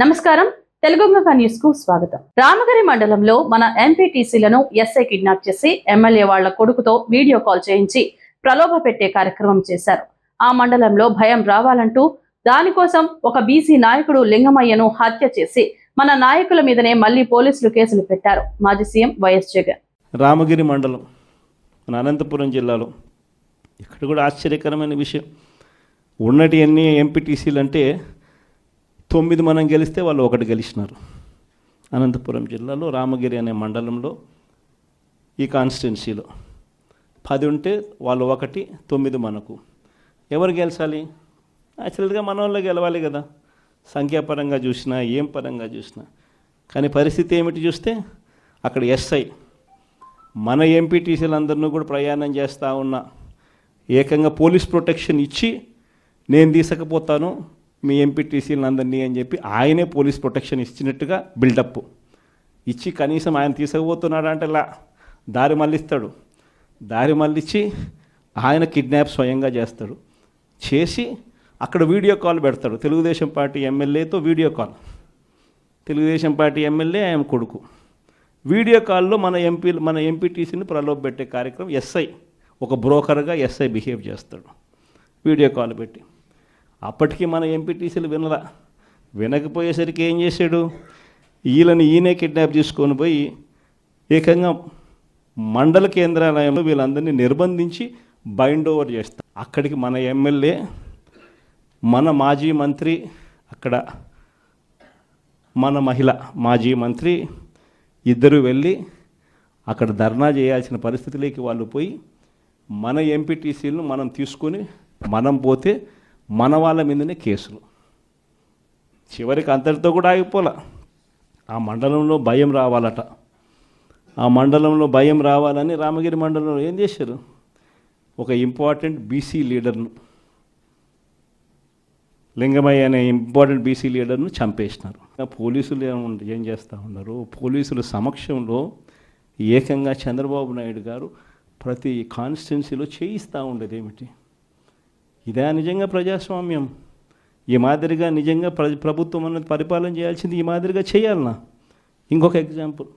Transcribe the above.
నమస్కారం. తెలుగు న్యూస్కు స్వాగతం. రామగిరి మండలంలో మన ఎంపీటీసీలను ఎస్ఐ కిడ్నాప్ చేసి ఎమ్మెల్యే వాళ్ళ కొడుకుతో వీడియో కాల్ చేయించి ప్రలోభ పెట్టే కార్యక్రమం చేశారు. ఆ మండలంలో భయం రావాలంటూ దానికోసం ఒక బీసీ నాయకుడు లింగమయ్యను హత్య చేసి మన నాయకుల మీదనే మళ్ళీ పోలీసులు కేసులు పెట్టారు. మాజీ సీఎం వైఎస్ జగన్. రామగిరి మండలం మన అనంతపురం జిల్లాలో ఇక్కడ కూడా ఆశ్చర్యకరమైన విషయం. ఉన్నటి ఎన్ని ఎంపీటీసీలు అంటే తొమ్మిది మనం గెలిస్తే వాళ్ళు ఒకటి గెలిచినారు. అనంతపురం జిల్లాలో రామగిరి అనే మండలంలో ఈ కాన్స్టిట్యున్సీలో. పది ఉంటే వాళ్ళు ఒకటి తొమ్మిది మనకు. ఎవరు గెలిచాలి? యాక్చువల్గా మన వాళ్ళు గెలవాలి కదా. సంఖ్యాపరంగా చూసినా ఏం పరంగా చూసినా. కానీ పరిస్థితి ఏమిటి చూస్తే అక్కడ ఎస్ఐ మన ఎంపీటీసీలందరినీ కూడా ప్రయాణం చేస్తూ ఉన్నా. ఏకంగా పోలీస్ ప్రొటెక్షన్ ఇచ్చి నేను తీసుకపోతాను. మీ ఎంపీటీసీలందరినీ అని చెప్పి ఆయనే పోలీస్ ప్రొటెక్షన్ ఇచ్చినట్టుగా బిల్డప్. ఇచ్చి కనీసం ఆయన తీసుకుపోతున్నాడు అంటే లా దారి మళ్ళిస్తాడు. దారి మళ్ళించి ఆయన కిడ్నాప్ స్వయంగా చేస్తాడు. చేసి అక్కడ వీడియో కాల్ పెడతాడు. Telugu Desam party ఎమ్మెల్యేతో video call. Telugu Desam party MLA ఆయన కొడుకు. వీడియో కాల్లో మన ఎంపీ మన ఎంపీటీసీని ప్రలోభ పెట్టే కార్యక్రమం ఎస్ఐ ఒక బ్రోకర్గా ఎస్ఐ బిహేవ్ చేస్తాడు. వీడియో కాల్ పెట్టి. అప్పటికి మన ఎంపీటీసీలు వినలా. వినకపోయేసరికి ఏం చేశాడు? వీళ్ళని ఈయనే కిడ్నాప్ చేసుకొని పోయి ఏకంగా మండల కేంద్రాలయంలో వీళ్ళందరినీ నిర్బంధించి బైండ్ ఓవర్ చేస్తారు అక్కడికి మన ఎమ్మెల్యే మన మాజీ మంత్రి అక్కడ మన మహిళ మాజీ మంత్రి ఇద్దరు వెళ్ళి అక్కడ ధర్నా చేయాల్సిన పరిస్థితిలోకి వాళ్ళు పోయి మన ఎంపీటీసీలను మనం తీసుకొని మనం పోతే మన వాళ్ళ మీదనే కేసులు. చివరికి అంతటితో కూడా ఆగిపోలే. ఆ మండలంలో భయం రావాలట. ఆ మండలంలో భయం రావాలని రామగిరి మండలంలో ఏం చేశారు? ఒక ఇంపార్టెంట్ బీసీ లీడర్ను లింగమయ్య అనే ఇంపార్టెంట్ బీసీ లీడర్ను చంపేసినారు. పోలీసులు ఏం- ఏం చేస్తూ ఉన్నారు? పోలీసుల సమక్షంలో ఏకంగా చంద్రబాబు నాయుడు గారు ప్రతి కాన్స్టిట్యున్సీలో చేయిస్తూ ఉండేది ఏమిటి ఇదే నిజంగా ప్రజాస్వామ్యం. ఈ మాదిరిగా నిజంగా ప్ర ప్రభుత్వం అన్నది పరిపాలన చేయాల్సింది ఈ మాదిరిగా చేయాలన్నా ఇంకొక ఎగ్జాంపుల్